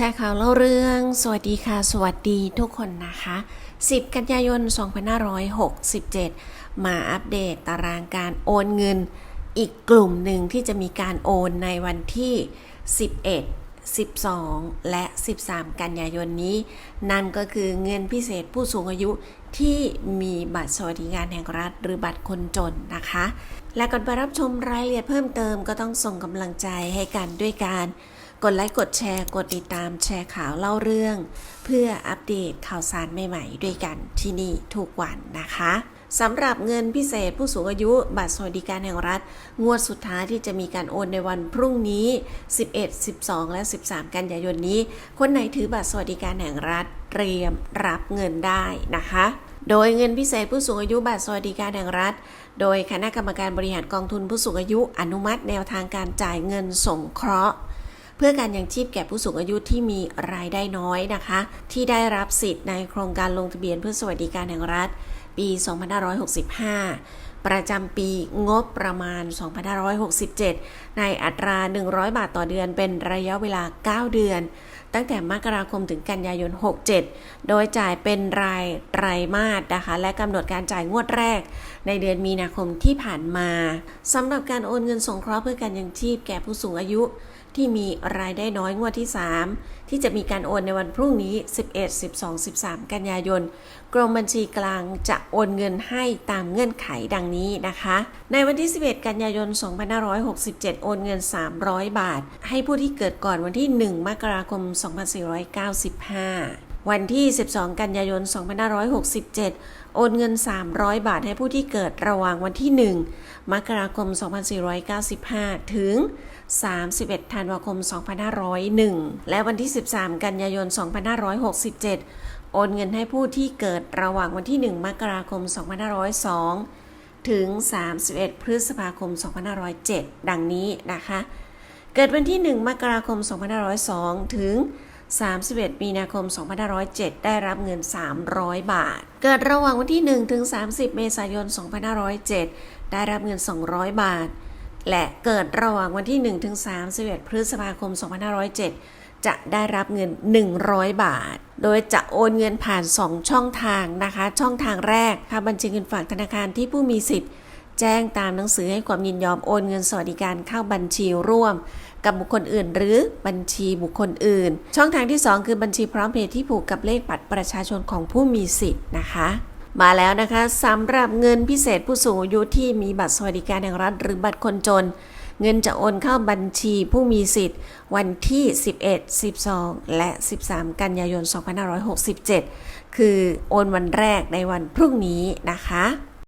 ชร์ข่าวเล่าเรื่อง สวัสดีค่ะ สวัสดีทุกคนนะคะ 10 กันยายน 2567 มาอัปเดตตารางการโอนเงิน อีกกลุ่มหนึ่งที่จะมีการโอนในวันที่ 11 12 และ 13 กันยายนนี้ นั่นก็คือเงินพิเศษผู้สูงอายุที่มีบัตรสวัสดิการแห่งรัฐ หรือบัตรคนจนนะคะ และก่อนไปรับชมรายละเอียดเพิ่มเติมก็ต้องส่งกำลังใจให้กันด้วยการ กดไลค์กดแชร์ กดติดตามแชร์ข่าวเล่าเรื่อง เพื่ออัปเดตข่าวสารใหม่ๆ ด้วยกันที่นี่ทุกวันนะคะสำหรับเงินพิเศษผู้สูงอายุบัตรสวัสดิการแห่งรัฐ งวดสุดท้ายที่จะมีการโอนในวันพรุ่งนี้ 11 12 และ 13 กันยายนนี้ คนไหนถือบัตรสวัสดิการแห่งรัฐ เตรียมรับเงินได้นะคะ โดยเงินพิเศษผู้สูงอายุบัตรสวัสดิการแห่งรัฐ โดยคณะกรรมการบริหารกองทุนผู้สูงอายุอนุมัติแนวทางการจ่ายเงินสงเคราะห์ พื่อการยังชีพแก่ผู้สูงอายุที่มีรายได้น้อยนะคะ ที่ได้รับสิทธิ์ในโครงการลงทะเบียนเพื่อสวัสดิการแห่งรัฐ ปี 2565 ประจำปีงบประมาณ 2567 ในอัตรา 100 บาทต่อเดือนเป็นระยะเวลา 9 เดือน ตั้งแต่มกราคมถึงกันยายน 67 โดยจ่ายเป็นรายไตรมาสนะคะ และกำหนดการจ่ายงวดแรก ในเดือนมีนาคมที่ผ่านมาสำหรับการโอนเงินสงเคราะห์เพื่อการยังชีพแก่ผู้สูงอายุ ที่มีรายได้น้อยงวดที่ 3 ที่จะมีการโอนในวันพรุ่งนี้ 11 12 13 กันยายน กรมบัญชีกลางจะโอนเงินให้ตามเงื่อนไขดังนี้นะคะ ในวันที่ 11 กันยายน 2567 โอนเงิน 300 บาท ให้ผู้ที่เกิดก่อนวันที่ 1 มกราคม 2495 วันที่ 12 กันยายน 2567 โอนเงิน 300 บาทให้ผู้ที่เกิดระหว่างวันที่ 1 มกราคม 2495 ถึง 31 ธันวาคม 2501 และวันที่ 13 กันยายน 2567 โอนเงินให้ผู้ที่เกิดระหว่างวันที่ 1 มกราคม 2502 ถึง 31 พฤษภาคม 2507 ดังนี้นะคะ เกิดวันที่ 1 มกราคม 2502 ถึง 31 มีนาคม 2507 ได้รับเงิน 300 บาท เกิดระหว่างวันที่ 1 ถึง 30 เมษายน 2507 ได้รับเงิน 200 บาท และเกิดระหว่างวันที่ 1 ถึง 31 พฤษภาคม 2507 จะได้รับเงิน 100 บาท โดยจะโอนเงินผ่าน 2 ช่องทางนะคะ ช่องทางแรกค่ะบัญชีเงินฝากธนาคารที่ผู้มีสิทธิ์ แจ้งตามหนังสือให้ความยินยอมโอนเงินสวัสดิการเข้าบัญชีร่วม กับบุคคลอื่น หรือบัญชีบุคคลอื่น ช่องทางที่ 2 คือบัญชีพร้อมเพย์ที่ผูกกับเลขบัตรประชาชนของผู้มีสิทธิ์นะคะมาแล้วนะคะสำหรับเงินพิเศษผู้สูงอายุที่มีบัตรสวัสดิการแห่งรัฐหรือบัตรคนจน เงินจะโอนเข้าบัญชีผู้มีสิทธิ์ วันที่ 11 12 และ 13 กันยายน 2567 คือโอนวันแรกในวันพรุ่งนี้นะคะ